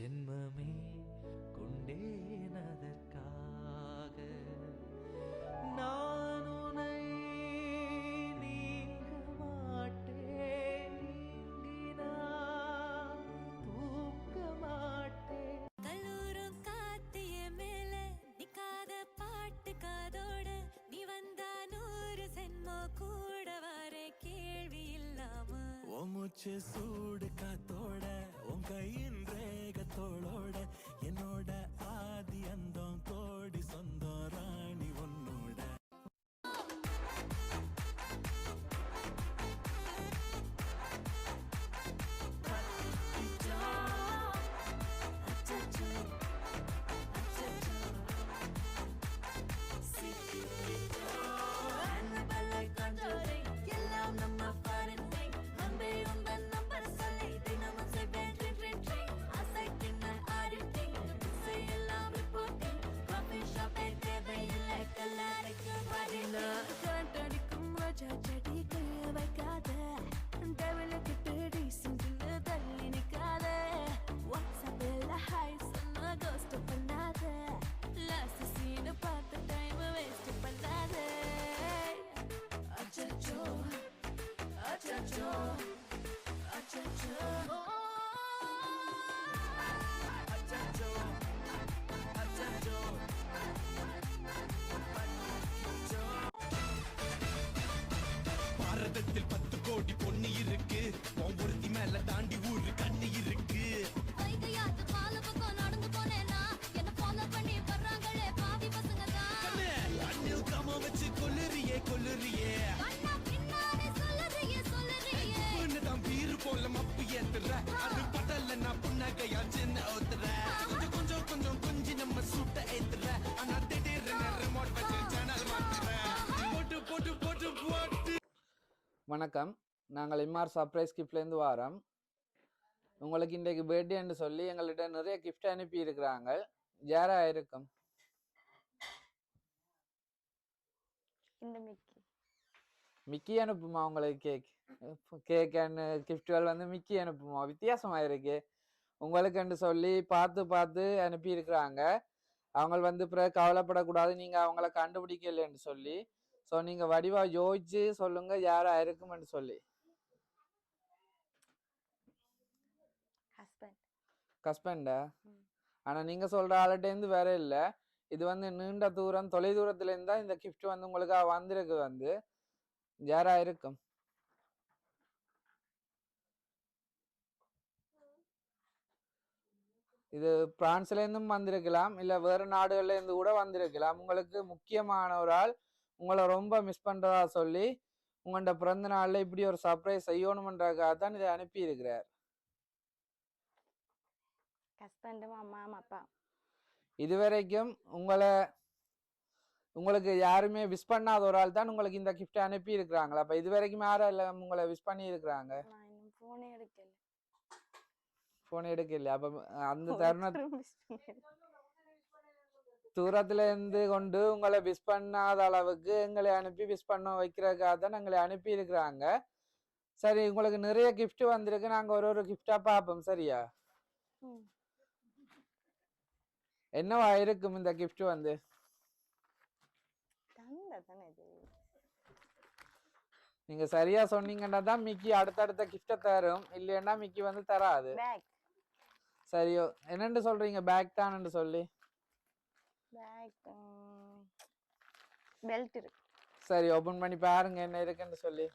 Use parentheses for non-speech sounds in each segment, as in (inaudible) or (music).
ஜென்மமே கொண்டேன் அதற்காக. நான் உன்னை நீங்க மாட்டேன் நீங்கினால் தூங்க மாட்டேன். கல்லூரும் காத்திய மேல நிக்காத பாட்டு காதோட நீ வந்தா நூறு சென்மோ கூட வர கேள்வி இல்லாம. உன் மூச்சு சூடு காத்தோட உன் கையின் ತೊಳೋಳ பாரதத்தில் பத்து கோடி பொண்ணு இருக்கு. உன் ஒருத்தி மேல தாண்டி ஊரு கண்ணு இருக்கு. நடந்து போனேனா என்ன ஃபாலோ பண்ணி வர்றாங்களே பாவி பசங்க தான் அண்ணில் காம வச்சு கொல்லுறியே அது படல நான் புன்னகையா சின்ன ஊத்துற கொஞ்சம் கொஞ்சம் கொஞ்சம் கொஞ்சி நம்ம சுட்ட ஏத்துற. ஆனா திடீர்னு ரிமோட் வச்சு சேனல் மாத்துற. போட்டு போட்டு போட்டு போட்டு. வணக்கம். நாங்கள் எம்ஆர் சர்ப்ரைஸ் கிஃப்ட்லேருந்து வாரோம். உங்களுக்கு இன்றைக்கு பர்த்டேன்னு சொல்லி எங்கள்கிட்ட நிறைய கிஃப்ட் அனுப்பி இருக்கிறாங்க யாரா இருக்கும்? இந்த மிக்கி. மிக்கி அனுப்புமா உங்களுக்கு கேக் கேக் அண்ட் கிஃப்ட்கள் வந்து மிக்கி அனுப்புமா வித்தியாசமா இருக்கு உங்களுக்குன்னு சொல்லி பார்த்து பார்த்து அனுப்பி இருக்கிறாங்க அவங்க வந்து பிறகு கவலைப்படக்கூடாது. நீங்க அவங்கள கண்டுபிடிக்கலன்னு சொல்லி ஸோ நீங்க வடிவா யோசிச்சு சொல்லுங்க. யாரா இருக்கும்னு சொல்லி. ஹஸ்பண்ட் ஹஸ்பண்டா ம். ஆனா நீங்க சொல்ற ஆள்கிட்டேருந்து வேற இல்ல. இது வந்து நீண்ட தூரம் தொலை தூரத்துல இருந்தா இந்த gift வந்து உங்களுக்கு வந்திருக்கு வந்து. யாரா இருக்கும்? இது பிரான்ஸ்ல இருந்தும் வந்திருக்கலாம் இல்ல வேற நாடுகள்ல இருந்து கூட வந்திருக்கலாம். உங்களுக்கு முக்கியமான ஒரு ஆள் உங்களை ரொம்ப மிஸ் பண்றதா சொல்லி உங்கள்ட பிறந்த நாள்ல இப்படி ஒரு சர்ப்ரைஸ் செய்யணுமன்றதுக்காக தான் இதை அனுப்பி இருக்கிறார் ஹஸ்பண்டும் அம்மா அப்பா. இதுவரைக்கும் உங்களை உங்களுக்கு யாருமே விஷ் பண்ணாத ஒரு ஆள் தான் உங்களுக்கு இந்த கிஃப்ட் அனுப்பி இருக்கிறாங்களா அப்ப இதுவரைக்கும் யாரும் இல்ல உங்களை விஷ் பண்ணி இருக்கிறாங்க நான் இன்னும் போனே எடுக்கல. போன் எடுக்கல அப்ப அந்த பண்ணிருக்கேன். தூரத்துல இருந்து கொண்டு உங்களை விஷ் பண்ணாத அளவுக்கு எங்களை அனுப்பி விஷ் பண்ண வைக்கிறதுக்காக தான் எங்களை அனுப்பி இருக்கிறாங்க சரி உங்களுக்கு நிறைய gift வந்திருக்கு நாங்க ஒரு ஒரு கிஃப்டா பார்ப்போம் சரியா. என்னவா இருக்கும் இந்த gift வந்து நீங்க சரியா சொன்னீங்கன்னா தான் மிக்கி அடுத்தடுத்த கிஃப்ட தரும் இல்லைன்னா மிக்கி வந்து தராது பேக் சரியோ. என்னன்னு சொல்றீங்க? பேக் தானு சொல்லி. பேக் பெல்ட் இருக்கு. சரி ஓபன் பண்ணி பாருங்க என்ன இருக்குன்னு சொல்லி.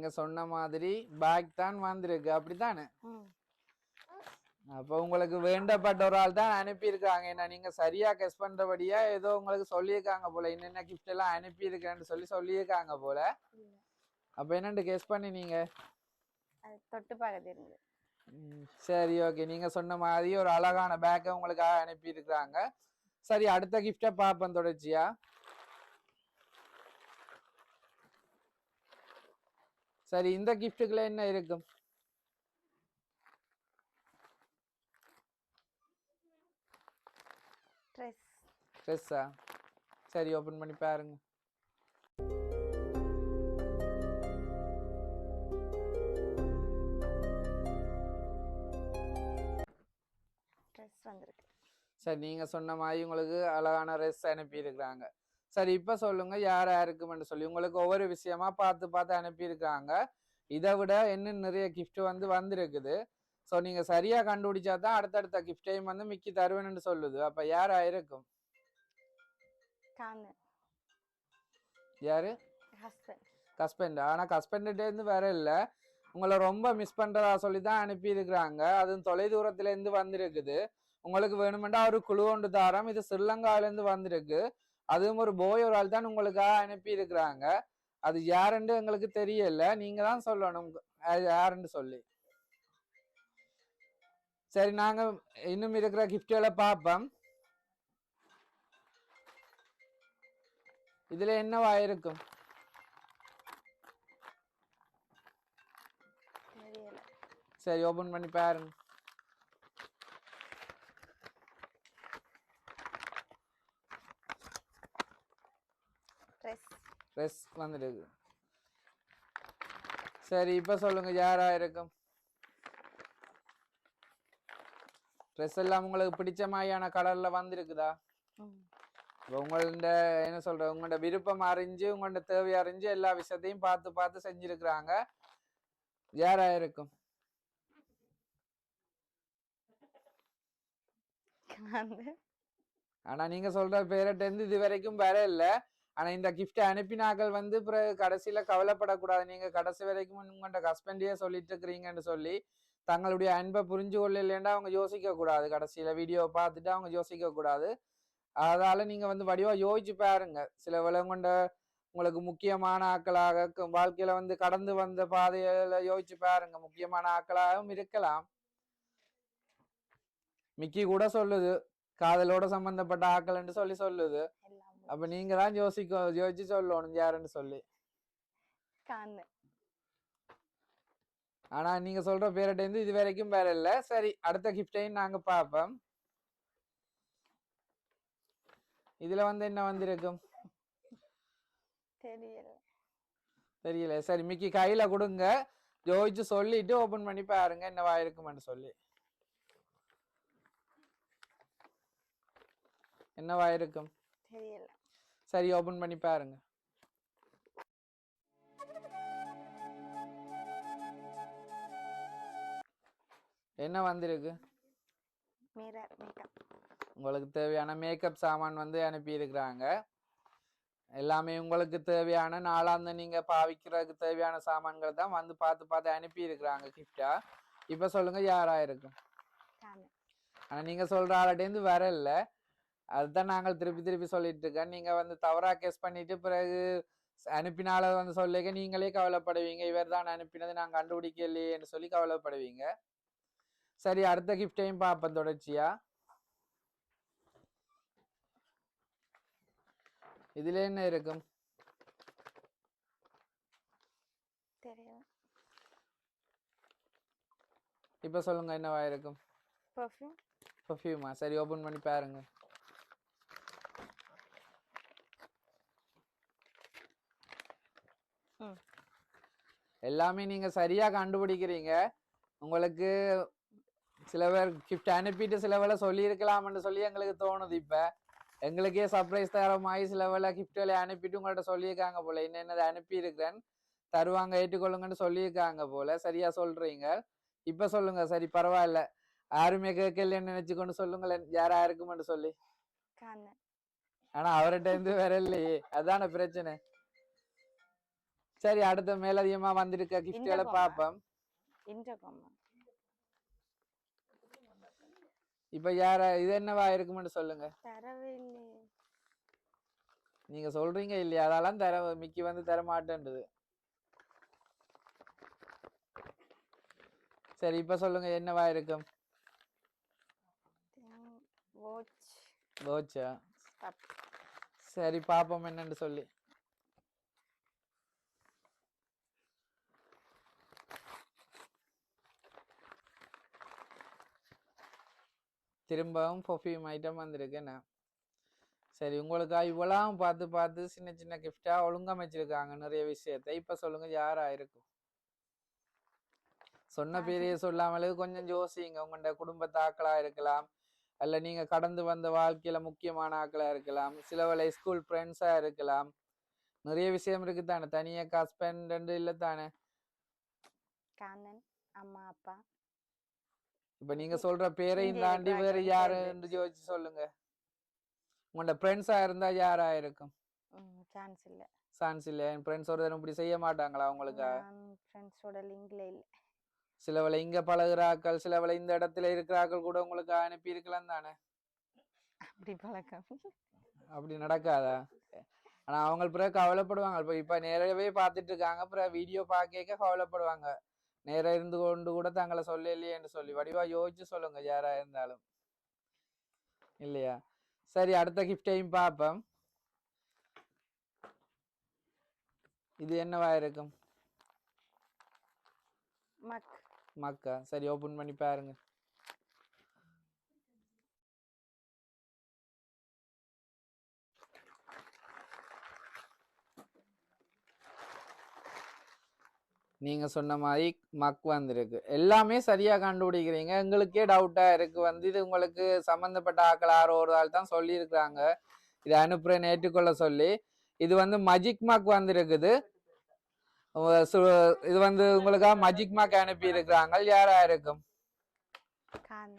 நீங்க சொன்ன மாதிரி பேக் தான் வந்திருக்கு. அப்படித்தானே? அப்போ உங்களுக்கு வேண்டப்பட்ட ஒரு ஆள் தான் அனுப்பியிருக்காங்க. என்ன நீங்க சரியா கெஸ் பண்றபடியா ஏதோ உங்களுக்கு சொல்லியிருக்காங்க போல. என்னென்ன கிஃப்ட் எல்லாம் அனுப்பியிருக்கேன்னு சொல்லி சொல்லியிருக்காங்க போல. அப்ப என்னண்டு கெஸ் பண்ணி நீங்க தொட்டு பார்க்க சரி ஓகே நீங்க சொன்ன மாதிரி ஒரு அழகான பேக்கை உங்களுக்காக அனுப்பியிருக்கிறாங்க. சரி அடுத்த கிஃப்டை பார்ப்போம் தொடர்ச்சியா. சரி இந்த கிஃப்ட்டுக்குள்ள என்ன இருக்கும்? ட்ரெஸ் ட்ரெஸ்ஸா சரி ஓப்பன் பண்ணி பாருங்க. சரி நீங்க சொன்ன மாதிரி உங்களுக்கு அழகான ட்ரெஸ் அனுப்பியிருக்கிறாங்க. சரி இப்ப சொல்லுங்க. யார் யாருக்குமென்று சொல்லி உங்களுக்கு ஒவ்வொரு விஷயமா பார்த்து பார்த்து அனுப்பியிருக்காங்க. இதை விட இன்னும் நிறைய கிஃப்ட் வந்து வந்திருக்குது. ஸோ நீங்க சரியா கண்டுபிடிச்சா தான் அடுத்தடுத்த கிஃப்டையும் வந்து மிக்கி தருவேன்னு சொல்லுது. அப்ப யாரா காணு யாரு? ஹஸ்பண்ட் ஹஸ்பண்ட் ஆனா ஹஸ்பண்ட்கிட்ட இருந்து வேற இல்ல. உங்களை ரொம்ப மிஸ் பண்றதா சொல்லி தான் அனுப்பியிருக்கிறாங்க. அதுவும் தொலை தூரத்துல இருந்து வந்திருக்குது. உங்களுக்கு வேணுமெண்டா ஒரு குழு ஒன்று தாரம் இது ஸ்ரீலங்காவில இருந்து வந்திருக்கு. அதுவும் ஒரு போய் ஒரு ஆள் தான் உங்களுக்காக அனுப்பி இருக்கிறாங்க அது யாருன்னு எங்களுக்கு தெரியல. நீங்க தான் சொல்லணும். யாருன்னு சொல்லி. சரி நாங்க இன்னும் இருக்கிற கிஃப்ட்களை பார்ப்போம். இதுல என்னவா இருக்கும்? சரி ஓபன் பண்ணி பாருங்க ட்ரெஸ் ட்ரெஸ் வந்துருக்கு சரி இப்ப சொல்லுங்க யாரா இருக்கும்? ட்ரெஸ் எல்லாம் உங்களுக்கு பிடிச்ச மாதிரியான கலர்ல வந்திருக்குதா? உங்கள்ட என்ன சொல்ற உங்களோட விருப்பம் அறிஞ்சு உங்களோட தேவை அறிஞ்சு எல்லா விஷயத்தையும் பார்த்து பார்த்து செஞ்சிருக்கிறாங்க. யாரா இருக்கும்? ஆனா நீங்க சொல்ற பேரட்ட இருந்து இது வரைக்கும் வர இல்ல ஆனா இந்த கிஃப்ட் அனுப்பினாக்கள் வந்து பிறகு கடைசியில கவலைப்படக்கூடாது. நீங்க கடைசி வரைக்கும் உங்கள்கிட்ட ஹஸ்பண்டே சொல்லிட்டு இருக்கிறீங்கன்னு சொல்லி தங்களுடைய அன்பை புரிஞ்சு கொள்ளலைன்னா அவங்க யோசிக்க கூடாது கடைசியில வீடியோ பார்த்துட்டு அவங்க யோசிக்க கூடாது அதால நீங்க வந்து வடிவா யோசிச்சு பாருங்க. சில விலங்குண்ட உங்களுக்கு முக்கியமான ஆக்களாக வாழ்க்கையில வந்து கடந்து வந்த பாதையில யோசிச்சு பாருங்க. முக்கியமான ஆக்களாகவும் இருக்கலாம். மிக்கி கூட சொல்லுது. காதலோட சம்பந்தப்பட்ட ஆக்கள்னு சொல்லி சொல்லுது. அப்ப நீங்க தான் யோசிக்க யோசிச்சு சொல்லணும் யாருன்னு சொல்லி. காணு ஆனா நீங்க சொல்ற பேரட்ட இருந்து இது வரைக்கும் வேற இல்ல. சரி அடுத்த கிஃப்டையும் நாங்க பார்ப்போம் இதுல வந்து என்ன வந்திருக்கும்? தெரியல. தெரியல. சரி மிக்கி கையில கொடுங்க. யோசிச்சு சொல்லிட்டு ஓபன் பண்ணி பாருங்க என்னவா இருக்குமென்னு சொல்லி. என்னவா இருக்கும்? தெரியல. சரி ஓபன் பண்ணி பாருங்க. என்ன வந்திருக்கு? உங்களுக்கு தேவையான மேக்கப் சாமான் வந்து அனுப்பி இருக்கிறாங்க. எல்லாமே உங்களுக்கு தேவையான நாளாந்த நீங்க பாவிக்கிறதுக்கு தேவையான சாமான்கள் தான் வந்து பார்த்து பார்த்து அனுப்பி இருக்கிறாங்க கிஃப்டா இப்ப சொல்லுங்க யாரா இருக்கும் ஆனா நீங்க சொல்ற ஆள்கிட்டேருந்து வரல. அதுதான் நாங்கள் திருப்பி திருப்பி சொல்லிட்டு இருக்கோம் நீங்க வந்து தவறா கேஸ் பண்ணிட்டு பிறகு அனுப்பினால வந்து சொல்லிக்க நீங்களே கவலைப்படுவீங்க. இவர் தான் அனுப்பினது. நாங்க கண்டுபிடிக்கலையேன்னு சொல்லி கவலைப்படுவீங்க. சரி அடுத்த கிஃப்டையும் பார்ப்போம் தொடர்ச்சியா. இதுல என்ன இருக்கும்? இப்ப சொல்லுங்க என்னவா இருக்கும்? பர்ஃப்யூம் பர்ஃப்யூமா சரி ஓபன் பண்ணி பாருங்க. எல்லாமே நீங்க சரியா கண்டுபிடிக்கிறீங்க. உங்களுக்கு சில பேர் கிஃப்ட் அனுப்பிட்டு சில வேளை சொல்லியிருக்கலாம்னு சொல்லி எங்களுக்கு தோணுது இப்ப. எங்களுக்கே சர்ப்ரைஸ் தர மாதிரி சில வேளை கிஃப்ட்களை அனுப்பிட்டு உங்கள்ட்ட சொல்லியிருக்காங்க போல. என்னென்னதை அனுப்பி இருக்கிறேன் தருவாங்க ஏற்றுக்கொள்ளுங்கன்னு சொல்லியிருக்காங்க போல. சரியா சொல்றீங்க. இப்ப சொல்லுங்க. சரி பரவாயில்ல. யாருமே கேட்கலன்னு நினைச்சுக்கொண்டு சொல்லுங்களேன். யாரா இருக்குமென்னு சொல்லி. ஆனா அவர்கிட்ட இருந்து வேற இல்லையே. அதான பிரச்சனை. சரி அடுத்த மேலதிகமா வந்திருக்க Intercom-ஆ? பார்ப்போம். இன்டர்காம் இப்ப யார இது என்னவா இருக்குமென்னு சொல்லுங்க. நீங்க சொல்றீங்க இல்லையா? அதெல்லாம் தர மிக்கி வந்து தர மாட்டேன்றது. சரி இப்ப சொல்லுங்க என்னவா இருக்கும்? சரி பாப்போம் என்னன்னு சொல்லி. திரும்பவும் பர்ஃப்யூம் ஐட்டம் வந்திருக்கு சரி உங்களுக்கா? இவ்வளவு பார்த்து பார்த்து சின்ன சின்ன கிஃப்டா ஒழுங்கமைச்சிருக்காங்க நிறைய விஷயத்தை. இப்ப சொல்லுங்க யாரா இருக்கும்? சொன்ன பேரையே சொல்லாமலே கொஞ்சம் யோசிங்க. உங்களோட குடும்பத்து ஆக்களா இருக்கலாம். அல்ல நீங்க கடந்து வந்த வாழ்க்கையில முக்கியமான ஆக்களா இருக்கலாம். சில வேளை ஸ்கூல் ஃப்ரெண்ட்ஸா இருக்கலாம். நிறைய விஷயம் இருக்கு தானே தனியா ஹஸ்பண்ட் இல்ல தானே அம்மா அப்பா. இப்ப நீங்க சொல்ற பேரையும் தாண்டி வேற friends யாருன்னு யோசிச்சு சொல்லுங்க. உங்களோட ஃப்ரெண்ட்ஸா இருந்தா யாரா இருக்கும்? சான்ஸ் இல்லை. சான்ஸ் இல்ல. என் ஃப்ரெண்ட்ஸ் ஒரு இப்படி செய்ய மாட்டாங்களா உங்களுக்கு ஃப்ரெண்ட்ஸோட லிங்க்ல இல்லை. சில வேளை இங்க பழகுறாக்கள் சில வேளை இந்த இடத்துல இருக்கிறாக்கள் கூட உங்களுக்கு அனுப்பி இருக்கலாம் தானே? அப்படி பழக்கம். அப்படி நடக்காதா? ஆனா அவங்க பிறகு கவலைப்படுவாங்க. இப்ப இப்ப நேரவே பார்த்துட்டு இருக்காங்க. அப்புறம் வீடியோ பார்க்க கவலைப்படுவாங்க. நேரா இருந்து கொண்டு கூட தங்களை சொல்லலையேன்னு சொல்லி வடிவா யோசிச்சு சொல்லுங்க யாரா இருந்தாலும். இல்லையா? சரி அடுத்த கிஃப்டையும் பார்ப்போம். இது என்னவா இருக்கும்? மக். மக்கா? சரி ஓபன் பண்ணி பாருங்க. நீங்க சொன்ன மாதிரி மக் வந்திருக்கு. எல்லாமே சரியா கண்டுபிடிக்கிறீங்க. எங்களுக்கே டவுட்டா இருக்கு. வந்து இது உங்களுக்கு சம்பந்தப்பட்ட ஆக்கள் யாரோ ஒரு ஆள் தான் சொல்லியிருக்கிறாங்க. இதை அனுப்புறேன் ஏற்றுக்கொள்ள சொல்லி இது வந்து மஜிக் மாக் வந்திருக்குது. இது வந்து உங்களுக்காக மஜிக் மாக் அனுப்பி இருக்கிறாங்க யாரா இருக்கும்?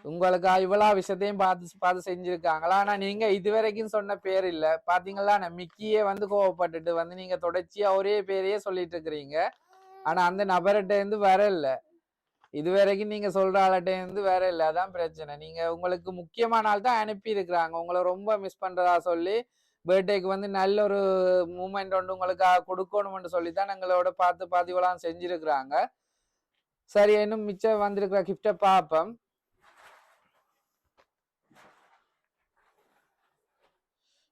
உங்களுக்கு? இவ்வளோ விஷயத்தையும் பார்த்து பார்த்து செஞ்சிருக்காங்களா? ஆனா நீங்க இதுவரைக்கும் சொன்ன பேர் இல்ல. பாத்தீங்களா மிக்கியே வந்து கோவப்பட்டுட்டு வந்து நீங்க தொடர்ச்சியா ஒரே பேரையே சொல்லிட்டு இருக்கிறீங்க. ஆனா அந்த நபர்கிட்ட இருந்து வரல இது வரைக்கும் நீங்க சொல்ற ஆள்கிட்ட இருந்து வேற இல்லை. அதான் பிரச்சனை. நீங்க உங்களுக்கு முக்கியமான ஆள் தான் அனுப்பி இருக்கிறாங்க உங்களை ரொம்ப மிஸ் பண்றதா சொல்லி பர்த்டேக்கு வந்து நல்ல ஒரு மூமெண்ட் ஒன்று உங்களுக்கு கொடுக்கணும்னு சொல்லி தான் எங்களோட பார்த்து பார்த்து இவ்வளோ செஞ்சிருக்கிறாங்க. சரி இன்னும் மிச்சம் வந்திருக்கிற கிஃப்டை பார்ப்போம்.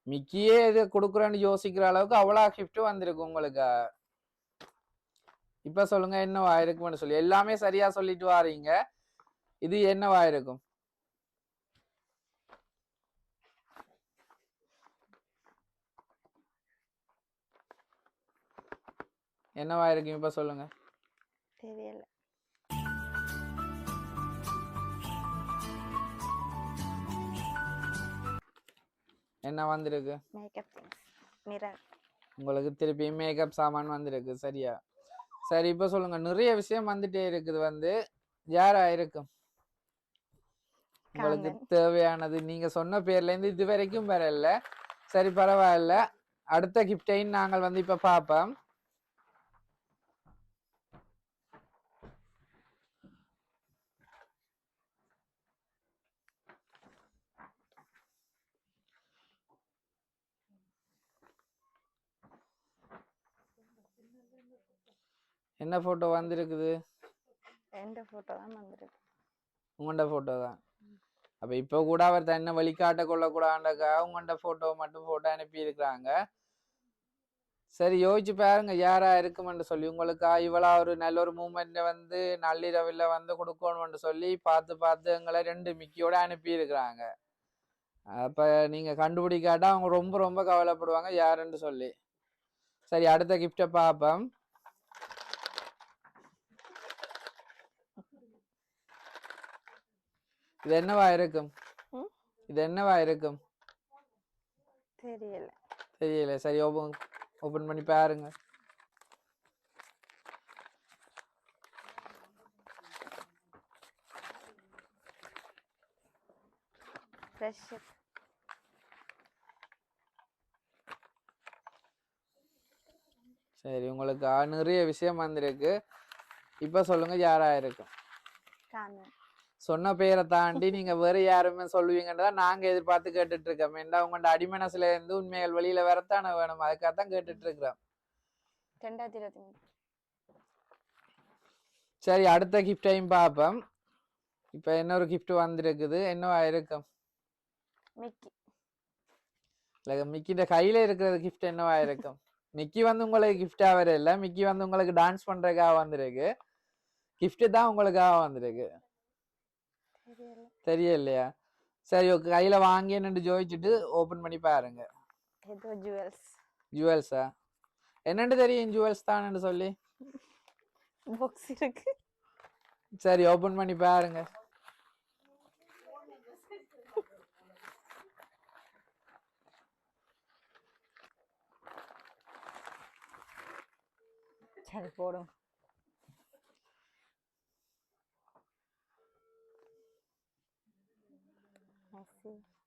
மிக்கியே இது கொடுக்குறேன்னு யோசிக்கிற அளவுக்கு அவ்வளோ கிஃப்ட் வந்திருக்கு உங்களுக்கு. இப்ப சொல்லுங்க என்னவா இருக்கும்னு சொல்லி. எல்லாமே சரியா சொல்லிட்டு வாரீங்க. இது என்னவா இருக்கும்? என்னவா இருக்கும் இப்ப சொல்லுங்க. தெரியல. என்ன வந்திருக்கு? மேக்கப் உங்களுக்கு திருப்பியும் மேக்கப் சாமான் வந்திருக்கு சரியா? சரி இப்ப சொல்லுங்க. நிறைய விஷயம் வந்துட்டே இருக்குது வந்து. யாரா இருக்கும்? உங்களுக்கு. தேவையானது. நீங்க சொன்ன பேர்ல இருந்து இது வரைக்கும் வரல சரி பரவாயில்ல. அடுத்த கிஃப்டையும் நாங்கள் வந்து இப்ப பார்ப்போம். என்ன போட்டோ வந்திருக்குது? எந்த ஃபோட்டோ தான் வந்திருக்கு? உங்கள்ட போட்டோ தான். அப்ப இப்ப கூட அவர் தன்னை வழிகாட்ட கொள்ளக்கூடாண்டக்கா உங்கள்ட போட்டோ மட்டும் போட்டோ அனுப்பி இருக்கிறாங்க சரி யோசிச்சு பாருங்க யாரா இருக்குமென்று சொல்லி. உங்களுக்கு இவ்வளோ ஒரு நல்ல ஒரு மூமெண்ட்டை வந்து நள்ளிரவில் வந்து கொடுக்கணும்னு சொல்லி பார்த்து பார்த்து எங்களை ரெண்டு மிக்கியோட அனுப்பி இருக்கிறாங்க அப்ப நீங்க கண்டுபிடிக்காட்டா அவங்க ரொம்ப ரொம்ப கவலைப்படுவாங்க யாருன்னு சொல்லி. சரி அடுத்த கிஃப்டை பார்ப்போம். இது என்னவா இருக்கும்? இது என்னவா இருக்கும்? தெரியல. தெரியல. சரி ஓபன் ஓபன் பண்ணி பாருங்க. சரி உங்களுக்கு நிறைய விஷயம் வந்திருக்கு. இப்ப சொல்லுங்க யாரா இருக்கும்? சொன்ன பேரை தாண்டி நீங்க வேற யாருமே சொல்லுவீங்கன்றதா நாங்க எதிர்பார்த்து கேட்டுட்டு இருக்கோம் ஏன்டா உங்களோட அடிமனசுல இருந்து உண்மைகள் வெளியில வரத்தானே வேணும்? அதுக்காக தான் கேட்டுட்டு இருக்கிறோம் ரெண்டாயிரத்தி இருபத்தி மூணு சரி அடுத்த கிஃப்டையும் பார்ப்போம். இப்போ இன்னொரு gift வந்திருக்குது? என்னவா இருக்கும் மிக்கி. இல்லை மிக்கிட்ட கையில இருக்கிறது gift என்னவா இருக்கும் மிக்கி வந்து உங்களுக்கு gift-ஆ வர இல்லை மிக்கி வந்து உங்களுக்கு டான்ஸ் பண்றதுக்காக வந்திருக்கு. gift தான் உங்களுக்காக வந்திருக்கு. தெரியலையா? சரி ஓகே கையில வாங்கி நின்று ஜோதிச்சுட்டு ஓபன் பண்ணி பாருங்க. ஏதோ ஜுவல்ஸ் ஜுவல்ஸா என்னன்னு தெரியும் ஜுவல்ஸ் தானு சொல்லி? பாக்ஸ் இருக்கு. சரி ஓபன் பண்ணி பாருங்க. சரி போடும்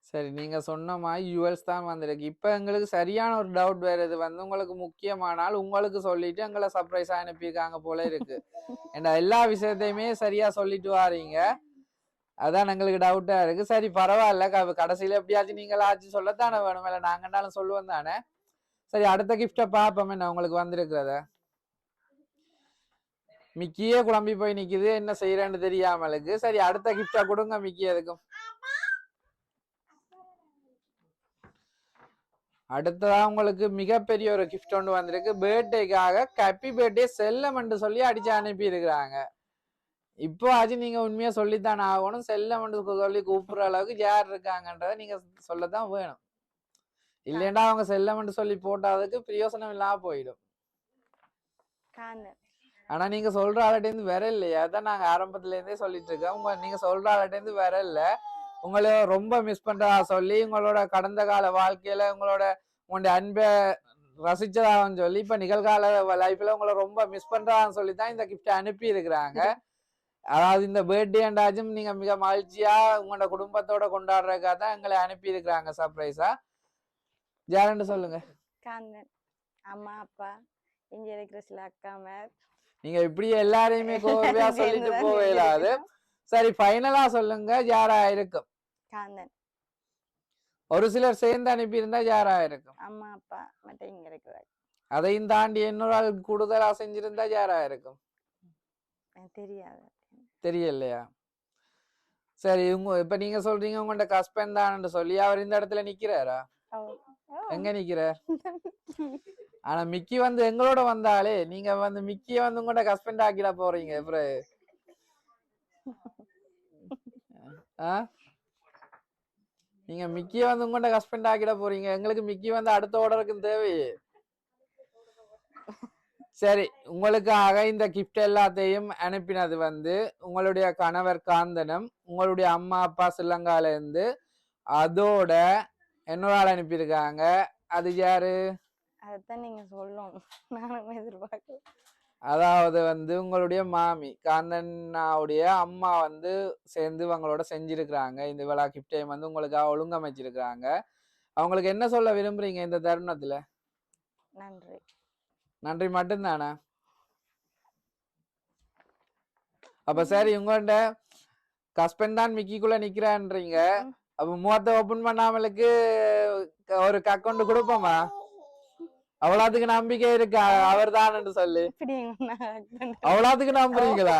சரி நீங்க சொன்ன மாதிரி யூஎஸ் தான் வந்திருக்கு. இப்போ எங்களுக்கு சரியான ஒரு டவுட் வேற இது வந்து உங்களுக்கு முக்கியமானால் உங்களுக்கு சொல்லிட்டு எங்களை சர்ப்ரைஸா அனுப்பியிருக்காங்க போல இருக்கு. ஏன்னா எல்லா விஷயத்தையுமே சரியா சொல்லிட்டு வாரீங்க. அதான் எங்களுக்கு டவுட்டா இருக்கு. சரி பரவாயில்ல. கடைசியில எப்படியாச்சும் நீங்களாச்சும் சொல்லத்தானே வேணும். இல்லை நாங்கன்னாலும் சொல்லுவோம் தானே. சரி அடுத்த கிஃப்டை பார்ப்போமே. என்ன உங்களுக்கு வந்திருக்கிறத. மிக்கியே குழம்பி போய் நிக்குது. என்ன செய்யறேன்னு தெரியாமலுக்கு. சரி அடுத்த கிஃப்டா கொடுங்க மிக்கி எதுக்கும் அடுத்ததா உங்களுக்கு மிகப்பெரிய ஒரு கிஃப்ட் ஒன்று வந்திருக்கு. பர்த்டேக்காக ஹாப்பி பர்த்டே செல்லம்னு சொல்லி அடிச்சு அனுப்பி இருக்கிறாங்க இப்போ ஆச்சு நீங்க உண்மையா சொல்லித்தானே ஆகணும். செல்லம்னு சொல்லி கூப்பிடுற அளவுக்கு யார் இருக்காங்கன்றதை நீங்க சொல்லத்தான் வேணும். இல்லைன்னா அவங்க செல்லம்னு சொல்லி போட்டாதுக்கு பிரயோசனம் இல்லாம போயிடும். ஆனா நீங்க சொல்ற ஆள்கிட்ட வர இல்லையா. அதான் நாங்க ஆரம்பத்துல இருந்தே சொல்லிட்டு இருக்கோம். உங்க நீங்க சொல்ற ஆள்கிட்ட வர இல்ல உங்களை ரொம்ப மிஸ் பண்றதா சொல்லி உங்களோட கடந்த கால வாழ்க்கையில உங்களோட உங்களுடைய அன்பை ரசிச்சதாகவும் சொல்லி இப்ப நிகழ்கால லைஃப்ல உங்களை ரொம்ப மிஸ் பண்றதான்னு சொல்லி தான் இந்த கிஃப்ட் அனுப்பி இருக்கிறாங்க அதாவது இந்த பர்த்டேண்டாச்சும் நீங்க மிக மகிழ்ச்சியா உங்களோட குடும்பத்தோட கொண்டாடுறதுக்காக தான் எங்களை அனுப்பி இருக்கிறாங்க சர்ப்ரைஸா ஜாரண்டு சொல்லுங்க. காந்தன் அம்மா அப்பா இங்க இருக்கிற சில அக்கா மேர் நீங்க இப்படி எல்லாரையுமே கோவையா (laughs) சொல்லிட்டு போக இயலாது சரி ஃபைனலா சொல்லுங்க யாரா இருக்கும்? காந்தன். ஒரு சிலர் சேர்ந்து அனுப்பி இருந்தா யாரா இருக்கும்? அம்மா அப்பா மட்டும் இங்க இருக்கிற அதையும் தாண்டி இன்னொரு ஆள் கூடுதலா செஞ்சிருந்தா யாரா இருக்கும்? தெரியாது. தெரியலையா? சரி உங்க இப்ப நீங்க சொல்றீங்க உங்கள்ட்ட ஹஸ்பண்ட் தான் சொல்லி அவர் இந்த இடத்துல நிக்கிறாரா? எங்க நிக்கிறார். (laughs) ஆனா மிக்கி வந்து எங்களோட வந்தாலே நீங்க வந்து மிக்கிய வந்து உங்கள்ட்ட ஹஸ்பண்ட் ஆக்கிட போறீங்க அப்புறம் (laughs) ஆ? நீங்க மிக்கி வந்து உங்கள்ட்ட ஹஸ்பண்ட் ஆக்கிட போறீங்க. எங்களுக்கு மிக்கி வந்து அடுத்த ஓர்டருக்கு தேவையே. சரி உங்களுக்காக இந்த கிஃப்ட் எல்லாத்தையும் அனுப்பினது வந்து உங்களுடைய கணவர் காந்தனம் உங்களுடைய அம்மா அப்பா ஸ்ரீலங்கால இருந்து அதோட என்னோட ஆள் அனுப்பியிருக்காங்க. அது யாரு? அதைத்தான் நீங்க சொல்லணும். நானும் எதிர்பார்க்கல. அதாவது வந்து உங்களுடைய மாமி காந்தனாவுடைய அம்மா வந்து சேர்ந்து இவங்களோட செஞ்சிருக்கிறாங்க. இந்த விழா கிஃப்டையும் வந்து உங்களுக்காக ஒழுங்கமைச்சிருக்கிறாங்க. அவங்களுக்கு என்ன சொல்ல விரும்புறீங்க இந்த தருணத்துல? நன்றி. நன்றி மட்டும்தானா? அப்ப சரி உங்கள்ட்ட ஹஸ்பண்ட் தான் மிக்கிக்குள்ள நிக்கிறான்றீங்க அப்ப முகத்தை ஓபன் பண்ணாமலுக்கு ஒரு அக்கௌண்ட் கொடுப்போமா? அவ்வளவுக்கு நம்பிக்கை இருக்கு? அவர் தான் சொல்லி. அவ்வளவுக்கு நம்புறீங்களா?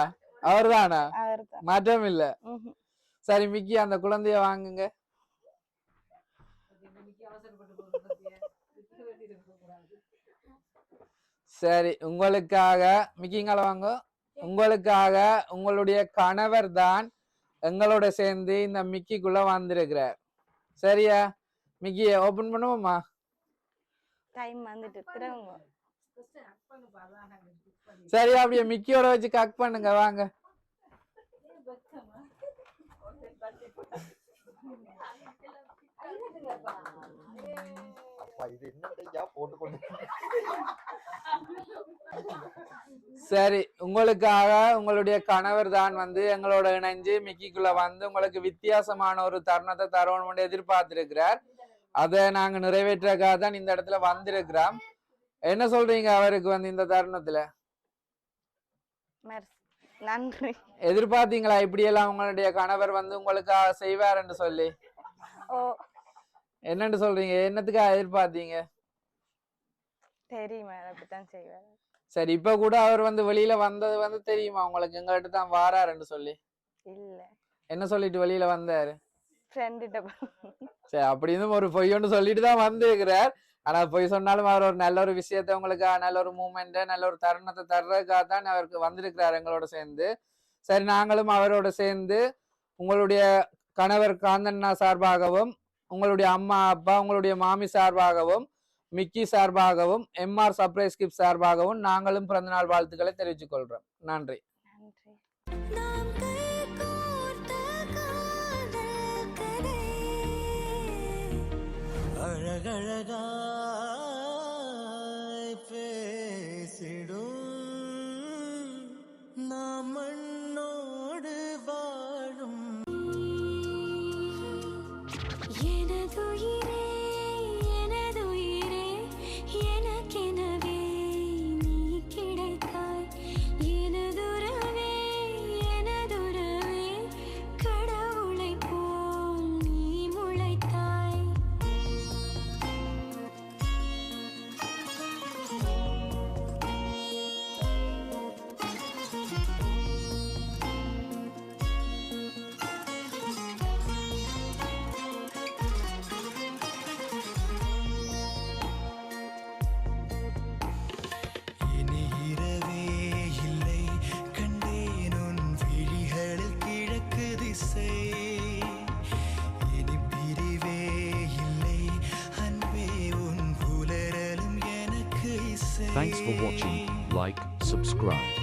அவர்தானா? அவர்தான். மாற்றம் இல்ல. சரி மிக்கி அந்த குழந்தைய வாங்குங்க. சரி உங்களுக்காக மிக்கிங்கால வாங்க. உங்களுக்காக உங்களுடைய கணவர் தான் எங்களோட சேர்ந்து இந்த மிக்கிக்குள்ள வந்திருக்கிறார். சரியா? மிக்கிய ஓபன் பண்ணுவோமா? டைம் வந்துட்டு திரும்ப சரி அப்படியே மிக்கியோட வச்சு கக் பண்ணுங்க வாங்க. சரி உங்களுக்காக உங்களுடைய கணவர் தான் வந்து எங்களோட இணைஞ்சு மிக்கிக்குள்ள வந்து உங்களுக்கு வித்தியாசமான ஒரு தருணத்தை தரணும்னு எதிர்பார்த்திருக்கிறார். அதை நாங்க நிறைவேற்றக்காக தான் இந்த இடத்துல வந்திருக்கிறோம். என்ன சொல்றீங்க அவருக்கு வந்து இந்த தருணத்துல? நன்றி. எதிர்பார்த்தீங்களா இப்படியெல்லாம் உங்களுடைய கணவர் வந்து உங்களுக்காக செய்வாருன்னு சொல்லி? ஓ. என்னன்னு சொல்றீங்க? என்னத்துக்காக எதிர்பார்த்தீங்க? தெரியும் அப்படித்தான் செய்வார். சரி இப்ப கூட அவர் வந்து வெளியில வந்தது வந்து தெரியுமா உங்களுக்கு? எங்ககிட்ட தான் வாராருன்னு சொல்லி. இல்ல. என்ன சொல்லிட்டு வெளியில வந்தாரு? சரி அப்படின்னு ஒரு பொய் ஒன்று சொல்லிட்டு தான் வந்திருக்கிறார். ஆனா பொய் சொன்னாலும் அவர் ஒரு நல்ல ஒரு விஷயத்த உங்களுக்கு நல்ல ஒரு மூமெண்ட் நல்ல ஒரு தருணத்தை தர்றதுக்காக தான் அவருக்கு வந்திருக்கிறார் எங்களோட சேர்ந்து. சரி நாங்களும் அவரோட சேர்ந்து உங்களுடைய கணவர் காந்தண்ணா சார்பாகவும் உங்களுடைய அம்மா அப்பா உங்களுடைய மாமி சார்பாகவும் மிக்கி சார்பாகவும் எம்ஆர் சர்ப்ரைஸ் கிஃப்ட் சார்பாகவும் நாங்களும் பிறந்தநாள் வாழ்த்துக்களை தெரிவித்துக் கொள்றோம். நன்றி. நன்றி. அழகழகாய் பேசிடும் Thanks for watching. Like, subscribe.